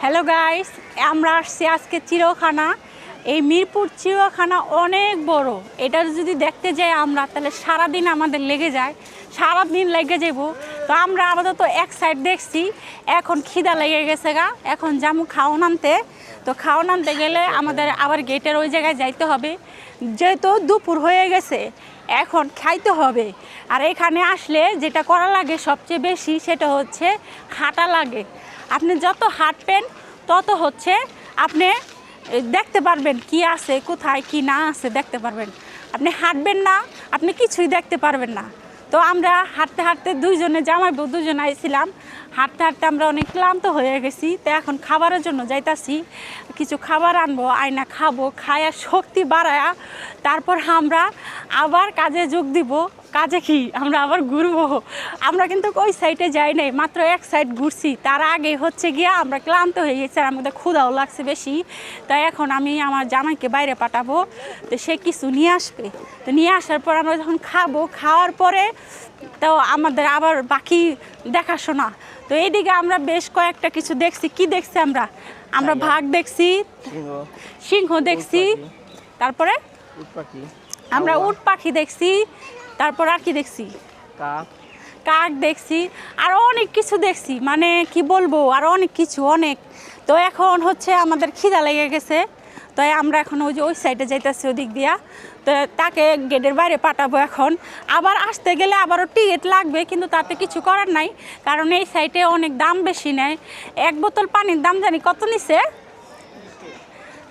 Hello guys আমরা আসছি আজকে চিড়খানা এই মিরপুর চিড়খানা অনেক বড়। এটা যদি দেখতে যাই আমরা, তাহলে সারাদিন আমাদের লেগে যায়। সারাদিন লেগে যাব তো আমরা আপাতত এক সাইড দেখছি। এখন খিদা লেগে গেছে গা। এখন জামু খাওয়ান আনতে। তো খাওয়ান আনতে গেলে আমাদের আবার গেটের ওই জায়গায় যাইতে হবে। যেহেতু দুপুর হয়ে গেছে এখন খাইতে হবে। আর এখানে আসলে যেটা করা লাগে সবচেয়ে বেশি সেটা হচ্ছে হাঁটা লাগে। আপনি যত হাঁটবেন, তত হচ্ছে আপনি দেখতে পারবেন কি আছে, কোথায় কি না আছে, দেখতে পারবেন। আপনি হাঁটবেন না, আপনি কিছুই দেখতে পারবেন না। তো আমরা হাঁটতে হাঁটতে দুইজনে জামাই বউ দুজনে আইছিলাম। হাঁটতে হাঁটতে আমরা অনেক ক্লান্ত হয়ে গেছি। তো এখন খাবারের জন্য যাইতাছি। কিছু খাবার আনব, আয়না খাব, খায়া শক্তি বাড়ায়া, তারপর আমরা আবার কাজে যোগ দিব। কাজে কি? আমরা আবার ঘুরবো। আমরা কিন্তু ওই সাইডে যাই নাই মাত্র এক সাইড ঘুরছি। তার আগে হচ্ছে গিয়া আমরা ক্লান্ত হয়ে গেছি আর আমাদের ক্ষুধাও লাগছে বেশি। তাই এখন আমি আমার জামাইকে বাইরে পাঠাবো তো সে কিছু নিয়ে আসবে। তো নিয়ে আসার পর আমরা যখন খাব খাওয়ার পরে তো আমাদের আবার বাকি দেখাশোনা। তো এইদিকে আমরা বেশ কয়েকটা কিছু দেখছি। কি দেখছি আমরা? আমরা ভাগ দেখছি সিংহ। সিংহ দেখছি তারপরে আমরা উট পাখি দেখছি তারপর আর কি দেখছি? কাক। কাক দেখছি আরও অনেক কিছু দেখছি মানে কি বলব আরও অনেক কিছু অনেক। তো এখন হচ্ছে আমাদের খিদা লেগে গেছে তো আমরা এখন ওই যে ওই সাইডে যাইতেছি ওদিক দিয়া। তো তাকে গেটের বাইরে পাঠাবো এখন। আবার আসতে গেলে আবারও টিকিট লাগবে কিন্তু তাতে কিছু করার নাই কারণ এই সাইডে অনেক দাম বেশি নেয়। এক বোতল পানির দাম জানি কত নিছে?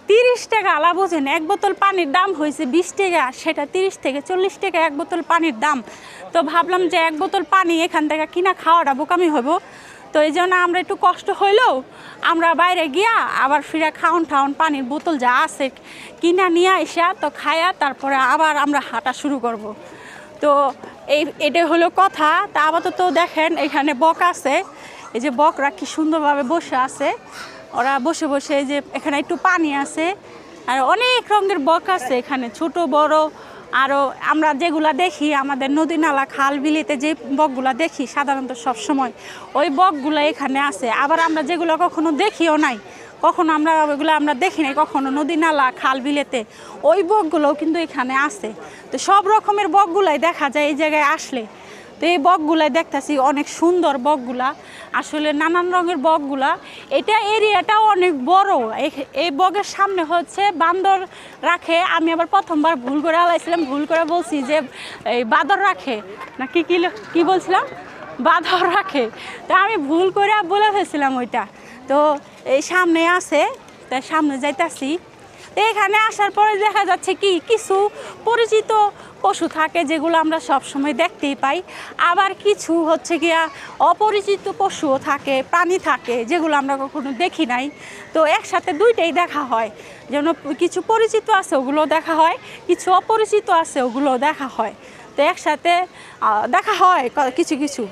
তিরিশ টাকা আলা বোঝেন, এক বোতল পানির দাম হয়েছে বিশ টাকা, সেটা তিরিশ থেকে চল্লিশ টাকা, এক বোতল পানির দাম। তো ভাবলাম যে এক বোতল পানি এখান থেকে কিনা খাওয়াটা বোকামি হব। তো এই জন্য আমরা একটু কষ্ট হইলেও আমরা বাইরে গিয়া আবার ফিরে খাওন ঠাউন পানির বোতল যা আছে কিনা নিয়ে আসা তো খায়া তারপরে আবার আমরা হাঁটা শুরু করব। তো এই এটা হলো কথা। তা আপাতত দেখেন, এখানে বক আছে। এই যে বকরা কি সুন্দরভাবে বসে আছে। ওরা বসে বসে যে এখানে একটু পানি আছে, আর অনেক রঙের বক আছে এখানে, ছোট, বড় আরও আমরা যেগুলা দেখি, আমাদের নদী নালা, খাল, বিলিতে যে বকগুলা দেখি, সাধারণত সব সময় ওই বকগুলো এখানে আছে। আবার আমরা যেগুলো কখনো দেখিও নাই, কখনো আমরা ওইগুলো আমরা দেখি নাই, কখনো নদী নালা, খাল, বিলেতে, ওই বকগুলোও কিন্তু এখানে আছে। তো সব রকমের বকগুলাই দেখা যায় এই জায়গায় আসলে। তো এই বকগুলাই দেখতেছি, অনেক সুন্দর বকগুলা। আসলে নানান রঙের বকগুলা। এটা এরিয়াটাও অনেক বড়। এই- বগের সামনে হচ্ছে বান্দর রাখে। আমি আবার প্রথমবার ভুল করে আলাইছিলাম, ভুল করে বলছি যে, এই বাদর রাখে। না, কি কি বলছিলাম? বাদর রাখে। তো আমি ভুল করে বলে ফেলছিলাম ওইটা। তো এই সামনে আছে। তাই সামনে যাইতাছি। এখানে আসার পরে দেখা যাচ্ছে কি, কিছু পরিচিত পশু থাকে যেগুলো আমরা সব সময় দেখতেই পাই। আবার কিছু হচ্ছে গিয়া অপরিচিত পশুও থাকে, প্রাণী থাকে যেগুলো আমরা কখনো দেখি নাই। তো একসাথে দুইটাই দেখা হয়। যেন কিছু পরিচিত আছে ওগুলো দেখা হয়, কিছু অপরিচিত আছে ওগুলো দেখা হয়। তো একসাথে দেখা হয় কিছু কিছু।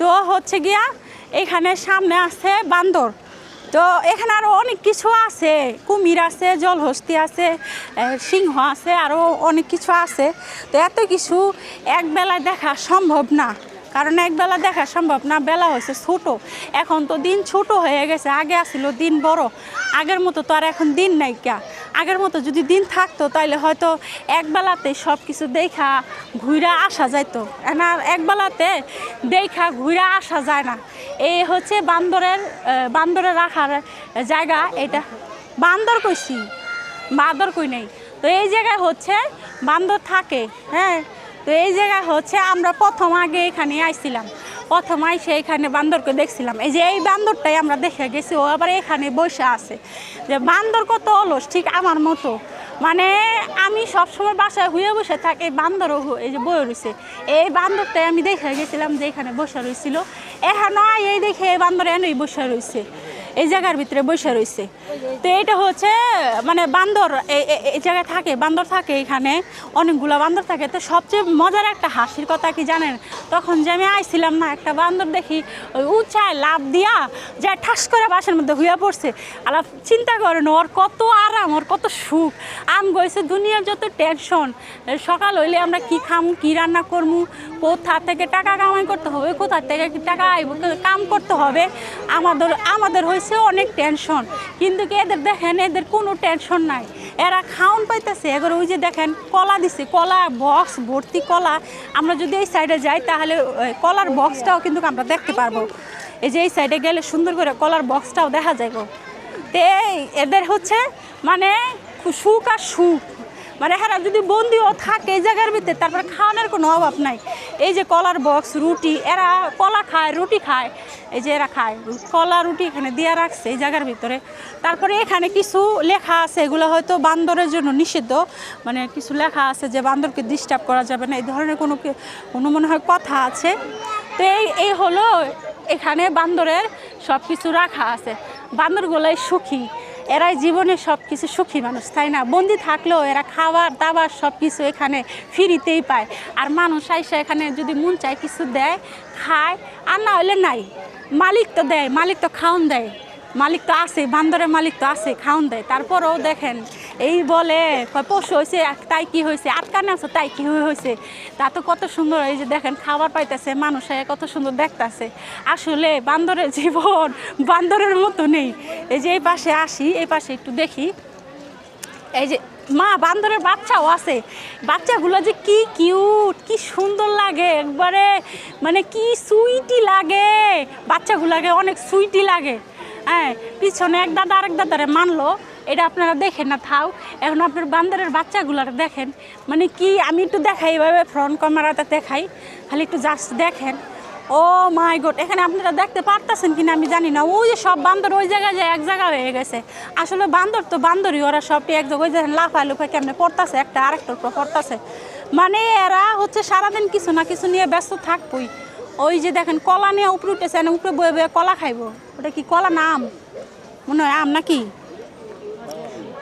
তো হচ্ছে গিয়া এখানে সামনে আছে বান্দর। তো এখানে আরও অনেক কিছু আছে। কুমির আছে, জলহস্তি আছে সিংহ আছে আরও অনেক কিছু আছে। তো এত কিছু এক বেলায় দেখা সম্ভব না। কারণ একবেলা দেখা সম্ভব না, বেলা হয়েছে ছোট। এখন তো দিন ছোট হয়ে গেছে, আগে আসিল দিন বড়। আগের মতো তো আর এখন দিন নাই কা। আগের মতো যদি দিন থাকতো তাহলে হয়তো এক বেলাতে সব কিছু দেখা ঘুরে আসা যাইতো। এখন আর এক বেলাতে দেখা ঘুরে আসা যায় না। এই হচ্ছে বান্দরের বান্দরে রাখার জায়গা এটা। বান্দর কইছি বান্দর কই নেই? তো এই জায়গায় হচ্ছে বান্দর থাকে হ্যাঁ? তো এই জায়গায় হচ্ছে আমরা প্রথম আগে এখানে আইছিলাম। প্রথম আইসে এখানে বান্দরকে দেখছিলাম। এই যে এই বান্দরটাই আমরা দেখে গেছি, ও আবার এখানে বসে আছে। যে বান্দর কত অলস, ঠিক আমার মতো। মানে আমি সবসময় বাসায় হুয়ে বসে থাকি, বান্দরও এই যে বয়ে রয়েছে এই বান্দরটাই আমি দেখে গেছিলাম যে এখানে বসে রয়েছিল এখানে এই দেখে এই বান্দর এনেই বসে রয়েছে এই জায়গার ভিতরে বসে রয়েছে। তো এটা হচ্ছে মানে বান্দর এই জায়গায় থাকে, বান্দর থাকে এখানে, অনেকগুলো বান্দর থাকে। তো সবচেয়ে মজার একটা হাসির কথা কি জানেন? তখন যে আমি আইছিলাম না, একটা বান্দর দেখি, ওই উঁচায় লাভ দিয়া যা ঠাস করে বাসের মধ্যে হইয়া পড়ছে। আলাপ, চিন্তা করেন, ওর কত আরাম, ওর কত সুখ। আম গেছে দুনিয়ার যত টেনশন। সকাল হইলে আমরা কি খামু, কি রান্না করব কোথা থেকে টাকা কামাই করতে হবে, কোথা থেকে কি টাকা কাম করতে হবে। আমাদের আমাদের হয়েছে অনেক টেনশন কিন্তু কি এদের দেখেন, এদের কোনো টেনশন নাই। এরা খাওন পাইতেছে, এবার ওই যে দেখেন, কলা দিছে, কলা বক্স ভর্তি কলা। আমরা যদি এই সাইডে যাই, তাহলে কলার বক্সটাও কিন্তু আমরা দেখতে পারব। এই যে এই সাইডে গেলে সুন্দর করে কলার বক্সটাও দেখা যায় গো। তো এদের হচ্ছে মানে সুখ আর সুখ। মানে হ্যাঁ যদি বন্দিও থাকে এই জায়গার ভিতরে, তারপরে খাওয়ানোর কোনো অভাব নাই। এই যে কলার বক্স রুটি, এরা কলা খায়, রুটি খায়, এই যে এরা খায়। কলা, রুটি এখানে দিয়ে রাখছে এই জায়গার ভিতরে। তারপরে এখানে কিছু লেখা আছে, এগুলো হয়তো বান্দরের জন্য নিষিদ্ধ। মানে কিছু লেখা আছে যে বান্দরকে ডিস্টার্ব করা যাবে না, এই ধরনের কোনো কোনো মনে হয় কথা আছে। তো এই এই হলো এখানে বান্দরের সব কিছু রাখা আছে। বান্দরগুলাই সুখী। এরাই জীবনে সব কিছু সুখী মানুষ, তাই না? বন্দি থাকলেও এরা খাবার দাবার সব কিছু এখানে ফ্রিতেই পায়। আর মানুষ আইসা এখানে যদি মন চায় কিছু দেয়, খায়, আর না হলে নাই। মালিক তো দেয়, মালিক তো খাওন দেয়। মালিক তো আছে, বান্দরের মালিক তো আছে, খাওন দেয়। তারপরেও দেখেন এই বলে পশু হয়েছে তাই কি হয়েছে আটকানে আছে, তাই কি হয়েছে তা তো কত সুন্দর, এই যে দেখেন, খাবার পাইতেছে, মানুষ কত সুন্দর দেখতাছে। আসলে বান্দরের জীবন বান্দরের মতো নেই। এই যে এই পাশে আসি, এই পাশে একটু দেখি। এই যে, মা, বান্দরের বাচ্চাও আছে। বাচ্চাগুলো যে কি কিউট, কি সুন্দর লাগে একবারে। মানে কি সুইটি লাগে। বাচ্চাগুলোকে অনেক সুইটি লাগে। হ্যাঁ পিছনে এক দাদা আরেক দাদারে মানলো। এটা আপনারা দেখেন না, থাও। এখন আপনার বান্দরের বাচ্চাগুলার দেখেন। মানে কি, আমি একটু দেখাই, এভাবে ফ্রন্ট ক্যামেরাতে দেখাই। খালি একটু জাস্ট দেখেন। ও মাই গড এখানে আপনারা দেখতে পারতেছেন কিনা আমি জানি না। ওই যে সব বান্দর ওই জায়গায় যে এক জায়গা হয়ে গেছে। আসলে বান্দর তো বান্দরই, ওরা সবটি এক জায়গায়। ওই যে লাফায় লুফায় কেমনে পড়তাছে, একটা আরেকটার উপর পড়তাছে। মানে এরা হচ্ছে সারাদিন কিছু না কিছু নিয়ে ব্যস্ত থাকবই। ওই যে দেখেন, কলা নিয়ে উপরে উঠেছে উপরে বয়ে বয়ে কলা খাইবো। ওটা কি কলা না আম? মনে হয় আম নাকি?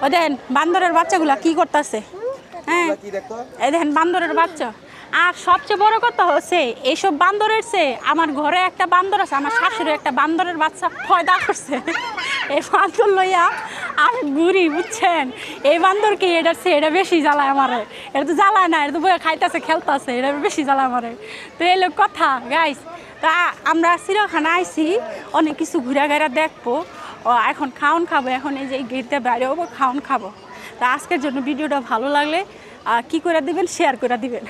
ও দেখেন বান্দরের বাচ্চাগুলা কি করতেছে? হ্যাঁ এই দেখেন বান্দরের বাচ্চা। আর সবচেয়ে বড় কথা হচ্ছে এইসব বান্দরের চেয়ে আমার ঘরে একটা বান্দর আছে আমার শাশুড়ি একটা বান্দরের বাচ্চা ফয়দা করছে। এই বান্দর লইয়া আমি ঘুরি বুঝছেন? এই বান্দরকে এটার চেয়ে এটা বেশি জ্বালায় আমারে। এটা তো জ্বালায় না এটা তো বইয়া খাইতেছে খেলতেছে এটা বেশি জ্বালায় আমারে। তো এই লোক কথা গাইস তা আমরা চিড়িয়াখানা আইছি অনেক কিছু ঘুরে ঘেরা দেখব। ও, এখন খাওন খাব, এখন এই যে গেটটা বাইরে হব, খাওন খাব। তা আজকের জন্য ভিডিওটা ভালো লাগলে কি করে দিবেন শেয়ার করে দিবেন।